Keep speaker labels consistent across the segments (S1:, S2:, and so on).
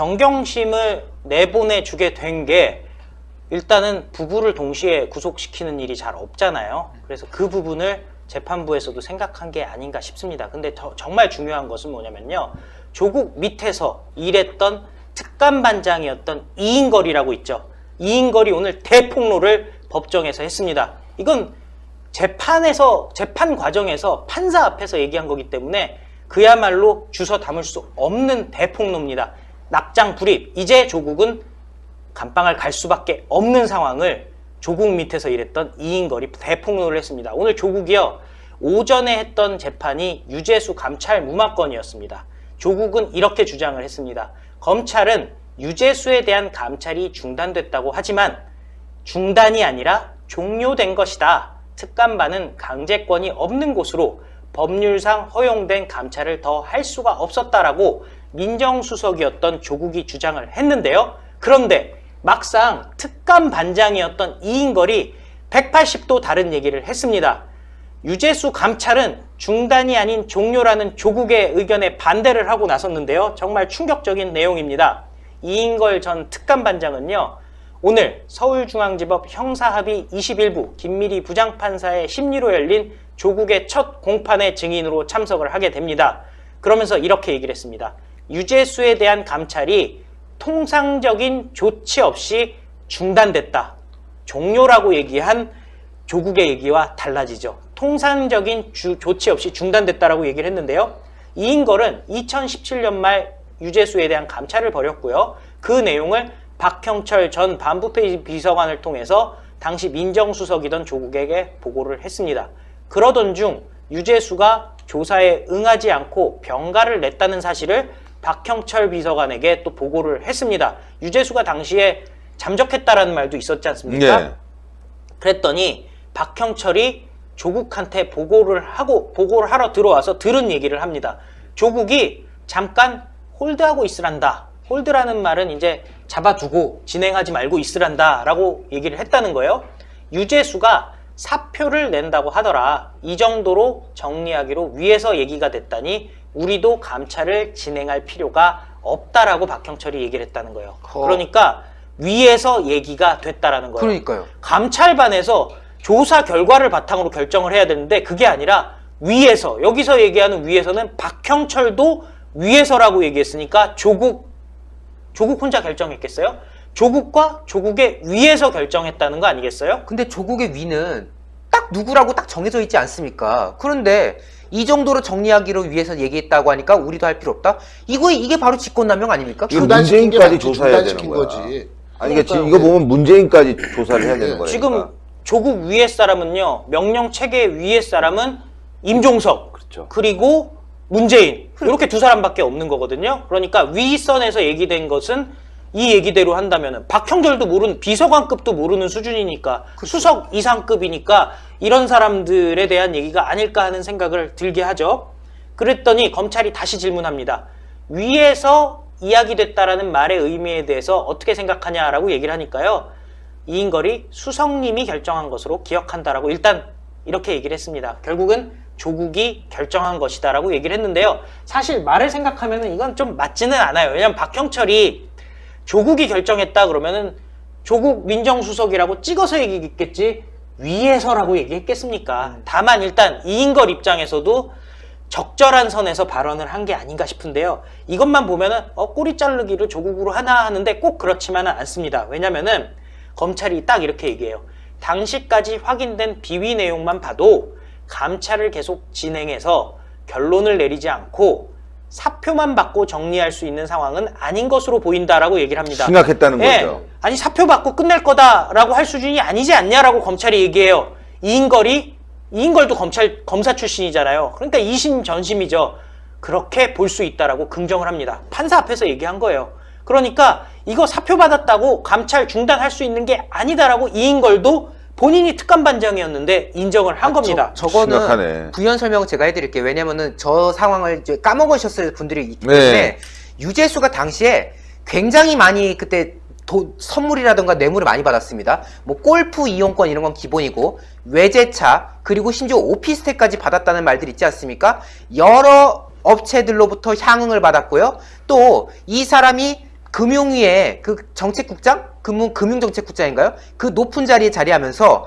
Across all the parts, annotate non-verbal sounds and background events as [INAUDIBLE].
S1: 정경심을 내보내 주게 된 게 일단은 부부를 동시에 구속시키는 일이 잘 없잖아요. 그래서 그 부분을 재판부에서도 생각한 게 아닌가 싶습니다. 근데 더- 정말 중요한 것은 뭐냐면요. 조국 밑에서 일했던 특감반장이었던 이인걸이라고 있죠. 이인걸이 오늘 대폭로를 법정에서 했습니다. 이건 재판에서 재판 과정에서 판사 앞에서 얘기한 거기 때문에 그야말로 주워 담을 수 없는 대폭로입니다. 낙장 불입. 이제 조국은 감방을 갈 수밖에 없는 상황을 조국 밑에서 일했던 이인걸이 대폭로를 했습니다. 오늘 조국이요 오전에 했던 재판이 유재수 감찰 무마건이었습니다. 조국은 이렇게 주장을 했습니다. 검찰은 유재수에 대한 감찰이 중단됐다고 하지만 중단이 아니라 종료된 것이다. 특감반은 강제권이 없는 곳으로 법률상 허용된 감찰을 더 할 수가 없었다라고 민정수석이었던 조국이 주장을 했는데요. 그런데 막상 특감 반장이었던 이인걸이 180도 다른 얘기를 했습니다. 유재수 감찰은 중단이 아닌 종료라는 조국의 의견에 반대를 하고 나섰는데요. 정말 충격적인 내용입니다. 이인걸 전 특감반장은요. 오늘 서울중앙지법 형사합의 21부 김미리 부장판사의 심리로 열린 조국의 첫 공판의 증인으로 참석을 하게 됩니다. 그러면서 이렇게 얘기를 했습니다. 유재수에 대한 감찰이 통상적인 조치 없이 중단됐다. 종료라고 얘기한 조국의 얘기와 달라지죠. 통상적인 주- 조치 없이 중단됐다라고 얘기를 했는데요. 이인걸은 2017년 말 유재수에 대한 감찰을 벌였고요. 그 내용을 박형철 전 반부패 비서관을 통해서 당시 민정수석이던 조국에게 보고를 했습니다. 그러던 중 유재수가 조사에 응하지 않고 병가를 냈다는 사실을 박형철 비서관에게 또 보고를 했습니다. 유재수가 당시에 잠적했다라는 말도 있었지 않습니까?
S2: 예.
S1: 그랬더니 박형철이 조국한테 보고를 하고 보고를 하러 들어와서 들은 얘기를 합니다. 조국이 잠깐 홀드하고 있으란다. 홀드라는 말은 이제 잡아두고 진행하지 말고 있으란다라고 얘기를 했다는 거예요. 유재수가 사표를 낸다고 하더라. 이 정도로 정리하기로 위에서 얘기가 됐다니 우리도 감찰을 진행할 필요가 없다라고 박형철이 얘기를 했다는 거예요.
S3: 허.
S1: 그러니까 위에서 얘기가 됐다라는 거예요.
S3: 그러니까요.
S1: 감찰반에서 조사 결과를 바탕으로 결정을 해야 되는데 그게 아니라 위에서 여기서 얘기하는 위에서는 박형철도 위에서라고 얘기했으니까 조국 조국 혼자 결정했겠어요? 조국과 조국의 위에서 결정했다는 거 아니겠어요?
S3: 근데 조국의 위는 딱 누구라고 딱 정해져 있지 않습니까? 그런데 이 정도로 정리하기로 위해서 얘기했다고 하니까 우리도 할 필요 없다? 이거 이게 바로 직권남용 아닙니까?
S2: 이거
S4: 중단시킨 게
S2: 문재인까지
S4: 맞지,
S2: 조사해야 되는
S4: 중단시킨
S2: 거야.
S4: 거지.
S2: 아니 그러니까 지금. 이거 보면 문재인까지 조사를 해야 되는 거예요.
S1: 지금 조국 위의 사람은요 명령 체계 위의 사람은 임종석
S2: 그렇죠.
S1: 그리고 문재인 이렇게 두 사람밖에 없는 거거든요. 그러니까 윗선에서 얘기된 것은 이 얘기대로 한다면은 박형철도 모르는 비서관급도 모르는 수준이니까 수석 이상급이니까 이런 사람들에 대한 얘기가 아닐까 하는 생각을 들게 하죠. 그랬더니 검찰이 다시 질문합니다. 위에서 이야기됐다라는 말의 의미에 대해서 어떻게 생각하냐라고 얘기를 하니까요. 이인걸이 수석님이 결정한 것으로 기억한다라고 일단 이렇게 얘기를 했습니다. 결국은 조국이 결정한 것이다라고 얘기를 했는데요. 사실 말을 생각하면 이건 좀 맞지는 않아요. 왜냐면 박형철이 조국이 결정했다 그러면은 조국 민정수석이라고 찍어서 얘기했겠지 위에서라고 얘기했겠습니까? 다만 일단 이인걸 입장에서도 적절한 선에서 발언을 한 게 아닌가 싶은데요. 이것만 보면은 어, 꼬리 자르기를 조국으로 하나 하는데 꼭 그렇지만은 않습니다. 왜냐면은 검찰이 딱 이렇게 얘기해요. 당시까지 확인된 비위 내용만 봐도 감찰을 계속 진행해서 결론을 내리지 않고 사표만 받고 정리할 수 있는 상황은 아닌 것으로 보인다라고 얘기를 합니다.
S2: 심각했다는
S1: 예.
S2: 거죠.
S1: 아니 사표 받고 끝낼 거다라고 할 수준이 아니지 않냐라고 검찰이 얘기해요. 이인걸이 이인걸도 검찰 검사 출신이잖아요. 그러니까 이심 전심이죠. 그렇게 볼 수 있다라고 긍정을 합니다. 판사 앞에서 얘기한 거예요. 그러니까 이거 사표 받았다고 감찰 중단할 수 있는 게 아니다라고 이인걸도 본인이 특감 반장이었는데 인정을 한 겁니다.
S3: 저, 저거는
S2: 심각하네.
S3: 부연 설명 제가 해드릴게요. 왜냐면은 저 상황을 이제 까먹으셨을 분들이 있기
S2: 네.
S3: 때문에 유재수가 당시에 굉장히 많이 그때 도- 선물이라든가 뇌물을 많이 받았습니다. 뭐 골프 이용권 이런 건 기본이고 외제차 그리고 심지어 오피스텔까지 받았다는 말들 있지 않습니까? 여러 업체들로부터 향응을 받았고요. 또 이 사람이 금융위에 그 정책국장, 금융 금융정책국장인가요? 그 높은 자리에 자리하면서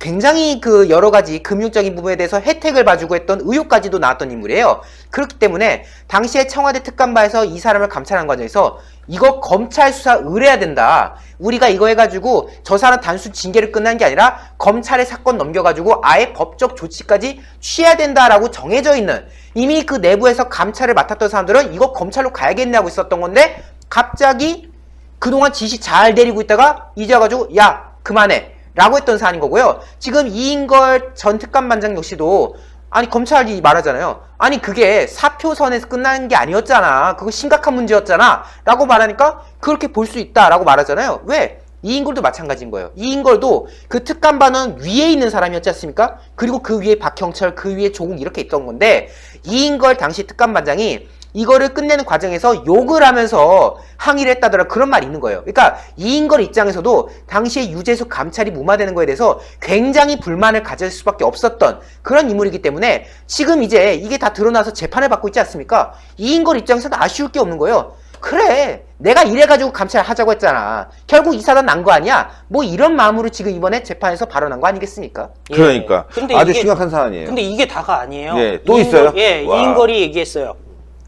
S3: 굉장히 그 여러 가지 금융적인 부분에 대해서 혜택을 봐주고 했던 의혹까지도 나왔던 인물이에요. 그렇기 때문에 당시에 청와대 특감바에서 이 사람을 감찰한 과정에서 이거 검찰 수사 의뢰해야 된다. 우리가 이거 해가지고 저 사람 단순 징계를 끝난 게 아니라 검찰에 사건 넘겨가지고 아예 법적 조치까지 취해야 된다라고 정해져 있는 이미 그 내부에서 감찰을 맡았던 사람들은 이거 검찰로 가야겠냐고 있었던 건데 갑자기 그동안 지시 잘 내리고 있다가 이제 와가지고 야 그만해 라고 했던 사안인 거고요. 지금 이인걸 전 특감반장 역시도 아니 검찰이 말하잖아요. 아니 그게 사표선에서 끝나는 게 아니었잖아. 그거 심각한 문제였잖아. 라고 말하니까 그렇게 볼 수 있다라고 말하잖아요. 왜? 이인걸도 마찬가지인 거예요. 이인걸도 그 특감반은 위에 있는 사람이었지 않습니까? 그리고 그 위에 박형철, 그 위에 조국 이렇게 있던 건데 이인걸 당시 특감반장이 이거를 끝내는 과정에서 욕을 하면서 항의를 했다더라 그런 말이 있는 거예요. 그러니까 이인걸 입장에서도 당시에 유재수 감찰이 무마되는 거에 대해서 굉장히 불만을 가질 수밖에 없었던 그런 인물이기 때문에 지금 이제 이게 다 드러나서 재판을 받고 있지 않습니까? 이인걸 입장에서는 아쉬울 게 없는 거예요. 그래 내가 이래가지고 감찰하자고 했잖아. 결국 이 사람 난거 아니야? 뭐 이런 마음으로 지금 이번에 재판에서 발언한 거 아니겠습니까?
S1: 예.
S2: 그러니까
S1: 근데
S2: 아주
S1: 이게-
S2: 심각한 사안이에요.
S1: 근데 이게 다가 아니에요.
S2: 예, 또
S1: 이인걸-
S2: 있어요?
S1: 예,
S2: 와.
S1: 이인걸이 얘기했어요.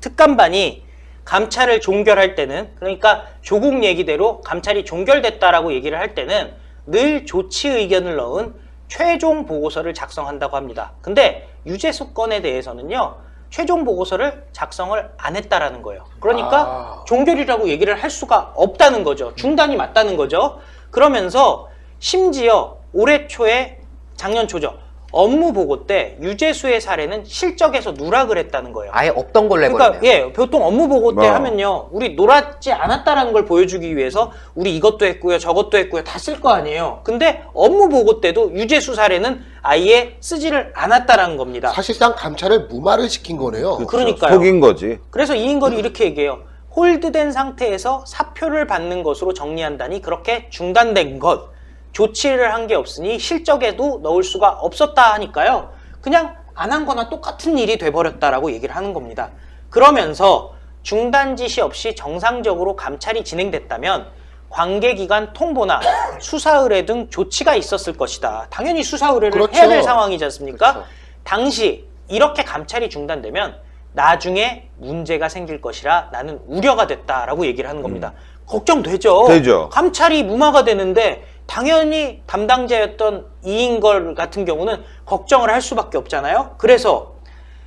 S1: 특감반이 감찰을 종결할 때는 그러니까 조국 얘기대로 감찰이 종결됐다라고 얘기를 할 때는 늘 조치 의견을 넣은 최종 보고서를 작성한다고 합니다. 근데 유재수 건에 대해서는요. 최종 보고서를 작성을 안 했다라는 거예요. 그러니까
S4: 아.
S1: 종결이라고 얘기를 할 수가 없다는 거죠. 중단이 맞다는 거죠. 그러면서 심지어 올해 초에 작년 초죠. 업무 보고 때 유재수의 사례는 실적에서 누락을 했다는 거예요.
S3: 아예 없던 걸로
S1: 그러니까
S3: 해버리네요.
S1: 예, 보통 업무 보고 때
S2: 어.
S1: 하면요. 우리 놀았지 않았다라는 걸 보여주기 위해서 우리 이것도 했고요. 저것도 했고요. 다 쓸 거 아니에요. 근데 업무 보고 때도 유재수 사례는 아예 쓰지를 않았다라는 겁니다.
S4: 사실상 감찰을 무마를 시킨 거네요.
S1: 그- 그러니까요.
S2: 속인 거지.
S1: 그래서 이인걸이 이렇게 얘기해요. 홀드된 상태에서 사표를 받는 것으로 정리한다니 그렇게 중단된 것 조치를 한 게 없으니 실적에도 넣을 수가 없었다 하니까요. 그냥 안 한 거나 똑같은 일이 돼버렸다라고 얘기를 하는 겁니다. 그러면서 중단 지시 없이 정상적으로 감찰이 진행됐다면 관계기관 통보나 [COUGHS] 수사 의뢰 등 조치가 있었을 것이다. 당연히 수사 의뢰를
S4: 그렇죠.
S1: 해야 될 상황이지 않습니까?
S4: 그렇죠.
S1: 당시 이렇게 감찰이 중단되면 나중에 문제가 생길 것이라 나는 우려가 됐다라고 얘기를 하는 겁니다. 걱정되죠.
S2: 되죠.
S1: 감찰이 무마가 되는데 당연히 담당자였던 이인걸 같은 경우는 걱정을 할 수밖에 없잖아요. 그래서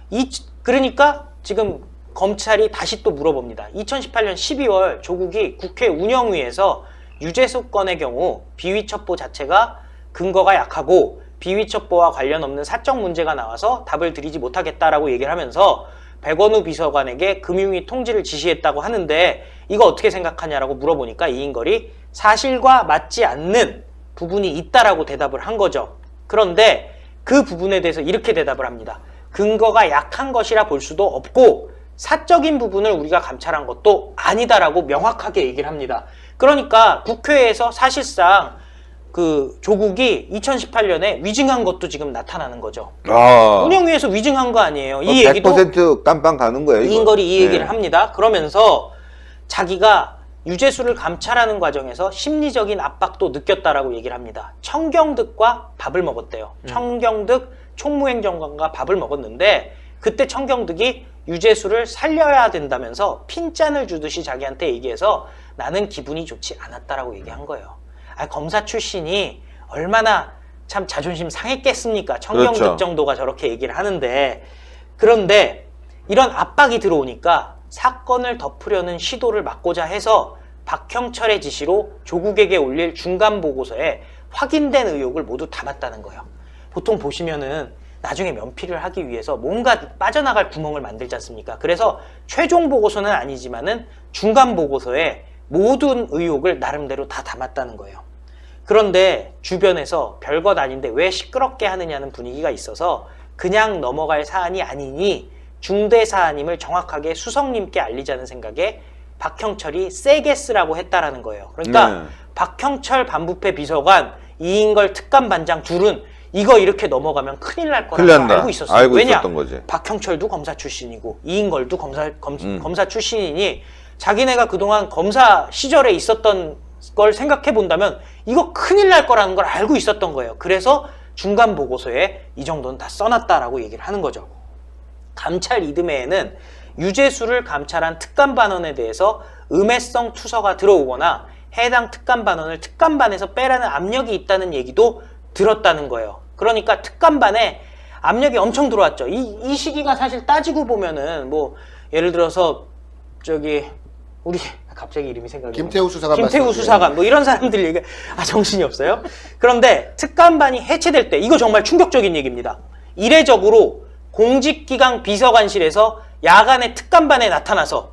S1: 이 그러니까 지금 검찰이 다시 또 물어봅니다. 2018년 12월 조국이 국회 운영위에서 유재수 건의 경우 비위 첩보 자체가 근거가 약하고 비위 첩보와 관련 없는 사적 문제가 나와서 답을 드리지 못하겠다라고 얘기를 하면서 백원우 비서관에게 금융위 통지를 지시했다고 하는데 이거 어떻게 생각하냐라고 물어보니까 이인걸이 사실과 맞지 않는 부분이 있다라고 대답을 한 거죠. 그런데 그 부분에 대해서 이렇게 대답을 합니다. 근거가 약한 것이라 볼 수도 없고 사적인 부분을 우리가 감찰한 것도 아니다라고 명확하게 얘기를 합니다. 그러니까 국회에서 사실상 그 조국이 2018년에 위증한 것도 지금 나타나는 거죠.
S2: 아.
S1: 운영위에서 위증한 거 아니에요. 이 얘기도
S2: 100% 깜빵 가는 거예요.
S1: 이인걸이 이 얘기를
S2: 네.
S1: 합니다. 그러면서 자기가 유재수를 감찰하는 과정에서 심리적인 압박도 느꼈다라고 얘기를 합니다. 청경득과 밥을 먹었대요. 청경득 총무행정관과 밥을 먹었는데 그때 청경득이 유재수를 살려야 된다면서 핀잔을 주듯이 자기한테 얘기해서 나는 기분이 좋지 않았다라고 얘기한 거예요. 아, 검사 출신이 얼마나 참 자존심 상했겠습니까? 청경득
S2: 그렇죠.
S1: 정도가 저렇게 얘기를 하는데 그런데 이런 압박이 들어오니까 사건을 덮으려는 시도를 막고자 해서 박형철의 지시로 조국에게 올릴 중간 보고서에 확인된 의혹을 모두 담았다는 거예요. 보통 보시면은 나중에 면피를 하기 위해서 뭔가 빠져나갈 구멍을 만들지 않습니까? 그래서 최종 보고서는 아니지만은 중간 보고서에 모든 의혹을 나름대로 다 담았다는 거예요. 그런데 주변에서 별것 아닌데 왜 시끄럽게 하느냐는 분위기가 있어서 그냥 넘어갈 사안이 아니니 중대 사안임을 정확하게 수석님께 알리자는 생각에 박형철이 세게 쓰라고 했다라는 거예요. 그러니까
S2: 네.
S1: 박형철 반부패 비서관, 이인걸 특감 반장 둘은 이거 이렇게 넘어가면 큰일 날 거라고
S2: 난다.
S1: 알고 있었어요.
S2: 알고
S1: 왜냐?
S2: 있었던 거지.
S1: 박형철도 검사 출신이고 이인걸도 검사 검,
S2: 음.
S1: 검사 출신이니 자기네가 그동안 검사 시절에 있었던 걸 생각해 본다면 이거 큰일 날 거라는 걸 알고 있었던 거예요. 그래서 중간 보고서에 이 정도는 다 써놨다라고 얘기를 하는 거죠. 감찰 이듬해에는 유재수를 감찰한 특감 반원에 대해서 음해성 투서가 들어오거나 해당 특감 반원을 특감반에서 빼라는 압력이 있다는 얘기도 들었다는 거예요. 그러니까 특감반에 압력이 엄청 들어왔죠. 이, 이 시기가 사실 따지고 보면은 뭐 예를 들어서 저기 우리 [LAUGHS] 갑자기 이름이 생각이.
S4: 김태우 수사관
S1: 김태우. 수사관 뭐 이런 사람들 얘기 아 정신이 없어요. 그런데 특감반이 해체될 때 이거 정말 충격적인 얘기입니다. 이례적으로 공직기강 비서관실에서 야간에 특감반에 나타나서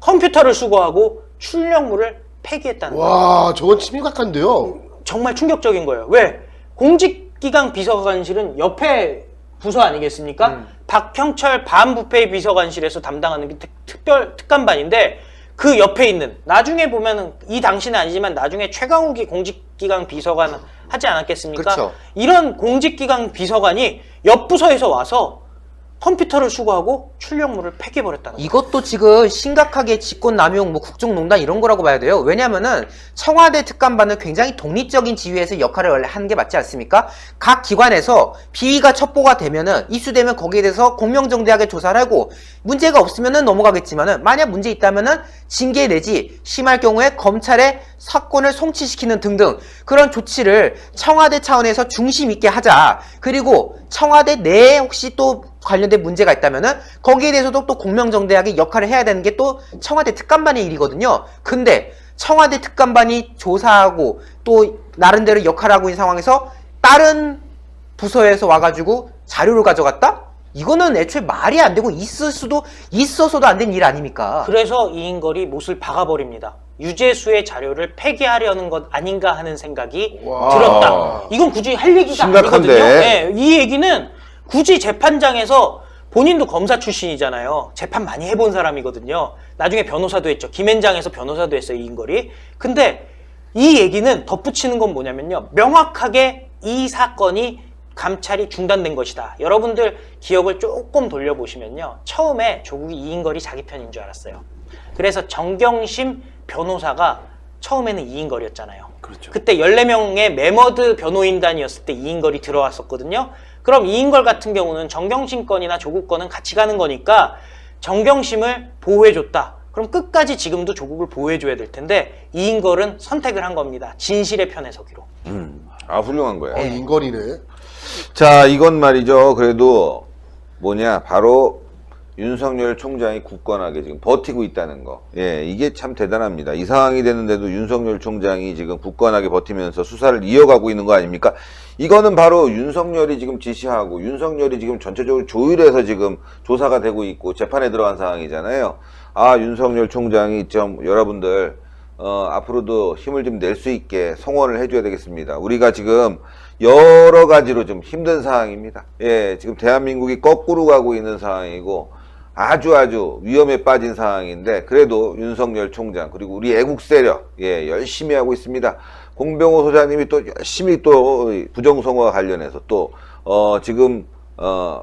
S1: 컴퓨터를 수거하고 출력물을 폐기했다는 거예요.
S4: 와, 저건 심각한데요.
S1: 정말 충격적인 거예요. 왜? 공직기강 비서관실은 옆에 부서 아니겠습니까?
S3: 음.
S1: 박형철 반부패 비서관실에서 담당하는 게 특, 특별 특감반인데 그 옆에 있는 나중에 보면은 이 당시는 아니지만 나중에 최강욱이 공직기강 비서관 하지 않았겠습니까?
S3: 그렇죠.
S1: 이런 공직기강 비서관이 옆 부서에서 와서 컴퓨터를 수거하고 출력물을 폐기해버렸다는 거예요.
S3: 이것도 지금 심각하게 직권남용, 뭐 국정농단 이런 거라고 봐야 돼요. 왜냐면은 청와대 특감반은 굉장히 독립적인 지위에서 역할을 원래 하는 게 맞지 않습니까? 각 기관에서 비위가 첩보가 되면은 입수되면 거기에 대해서 공명정대하게 조사를 하고 문제가 없으면은 넘어가겠지만은 만약 문제 있다면은 징계 내지 심할 경우에 검찰에 사건을 송치시키는 등등 그런 조치를 청와대 차원에서 중심 있게 하자. 그리고 청와대 내에 혹시 또 관련된 문제가 있다면은 거기에 대해서도 또 공명정대하게 역할을 해야 되는 게 또 청와대 특감반의 일이거든요. 근데 청와대 특감반이 조사하고 또 나름대로 역할을 하고 있는 상황에서 다른 부서에서 와가지고 자료를 가져갔다? 이거는 애초에 말이 안 되고 있을 수도 있어서도 안 된 일 아닙니까?
S1: 그래서 이인걸이 못을 박아버립니다. 유재수의 자료를 폐기하려는 것 아닌가 하는 생각이
S4: 와.
S1: 들었다. 이건 굳이 할 얘기가
S2: 심각한데.
S1: 아니거든요. 네, 이 얘기는 굳이 재판장에서 본인도 검사 출신이잖아요. 재판 많이 해본 사람이거든요. 나중에 변호사도 했죠. 김앤장에서 변호사도 했어요, 이인걸이. 근데 이 얘기는 덧붙이는 건 뭐냐면요. 명확하게 이 사건이 감찰이 중단된 것이다. 여러분들 기억을 조금 돌려보시면요. 처음에 조국이 이인걸이 자기 편인 줄 알았어요. 그래서 정경심 변호사가 처음에는 이인걸이었잖아요.
S2: 그렇죠.
S1: 그때 14명의 매머드 변호인단이었을 때 이인걸이 들어왔었거든요. 그럼 이인걸 같은 경우는 정경심 건이나 조국 건은 같이 가는 거니까 정경심을 보호해줬다. 그럼 끝까지 지금도 조국을 보호해줘야 될 텐데 이인걸은 선택을 한 겁니다. 진실의 편에 서기로.
S2: 음, 아 훌륭한 거야.
S4: 어, 인걸이네.
S2: 자, 이건 말이죠. 그래도 뭐냐, 바로 윤석열 총장이 굳건하게 지금 버티고 있다는 거. 예, 이게 참 대단합니다. 이 상황이 되는데도 윤석열 총장이 지금 굳건하게 버티면서 수사를 이어가고 있는 거 아닙니까? 이거는 바로 윤석열이 지금 지시하고 윤석열이 지금 전체적으로 조율해서 지금 조사가 되고 있고 재판에 들어간 상황이잖아요. 아, 윤석열 총장이 좀 여러분들 어, 앞으로도 힘을 좀 낼 수 있게 성원을 해줘야 되겠습니다. 우리가 지금 여러 가지로 좀 힘든 상황입니다. 예, 지금 대한민국이 거꾸로 가고 있는 상황이고 아주 아주 위험에 빠진 상황인데 그래도 윤석열 총장 그리고 우리 애국 세력 예, 열심히 하고 있습니다. 공병호 소장님이 또 열심히 또 부정선거와 관련해서 또 어, 지금 어,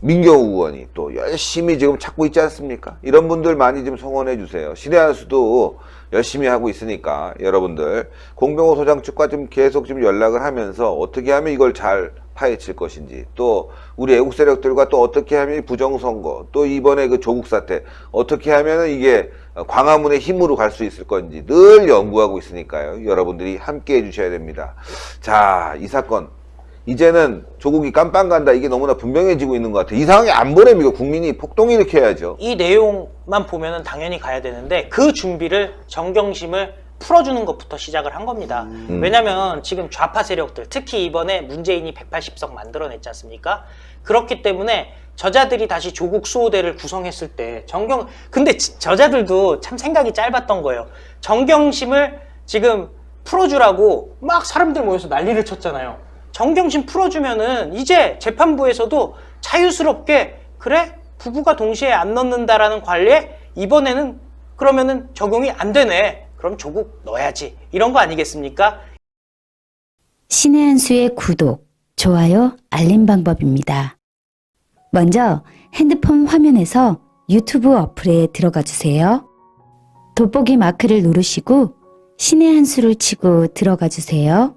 S2: 민경우 의원이 또 열심히 지금 찾고 있지 않습니까? 이런 분들 많이 좀 성원해 주세요. 신혜한수도 열심히 하고 있으니까 여러분들 공병호 소장 측과 좀 계속 좀 연락을 하면서 어떻게 하면 이걸 잘 파헤칠 것인지 또 우리 애국 세력들과 또 어떻게 하면 이 부정선거 또 이번에 그 조국 사태 어떻게 하면 이게 광화문의 힘으로 갈 수 있을 건지 늘 연구하고 있으니까요. 여러분들이 함께 해주셔야 됩니다. 자, 이 사건 이제는 조국이 깜빵 간다 이게 너무나 분명해지고 있는 것 같아요. 이 상황이 안 보내면 이거 국민이 폭동 일으켜야죠.
S1: 이 내용만 보면은 당연히 가야 되는데 그 준비를 정경심을 풀어주는 것부터 시작을 한 겁니다. 왜냐면 지금 좌파 세력들, 특히 이번에 문재인이 180석 만들어냈지 않습니까? 그렇기 때문에 저자들이 다시 조국 수호대를 구성했을 때 정경 근데 지- 저자들도 참 생각이 짧았던 거예요. 정경심을 지금 풀어주라고 막 사람들 모여서 난리를 쳤잖아요. 정경심 풀어주면은 이제 재판부에서도 자유스럽게 그래 부부가 동시에 안 넣는다라는 관례 이번에는 그러면은 적용이 안 되네. 그럼 조국 넣어야지 이런 거 아니겠습니까?
S5: 신의 한 수의 구독, 좋아요, 알림 방법입니다. 먼저 핸드폰 화면에서 유튜브 어플에 들어가 주세요. 돋보기 마크를 누르시고 신의 한 수를 치고 들어가 주세요.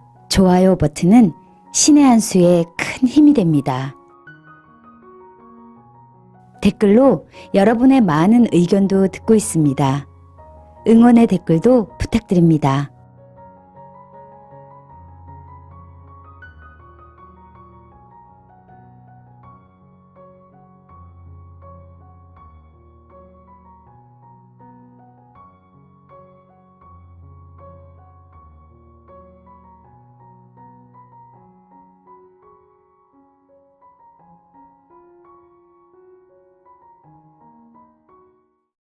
S5: 좋아요 버튼은 신의 한 수의 큰 힘이 됩니다. 댓글로 여러분의 많은 의견도 듣고 있습니다. 응원의 댓글도 부탁드립니다.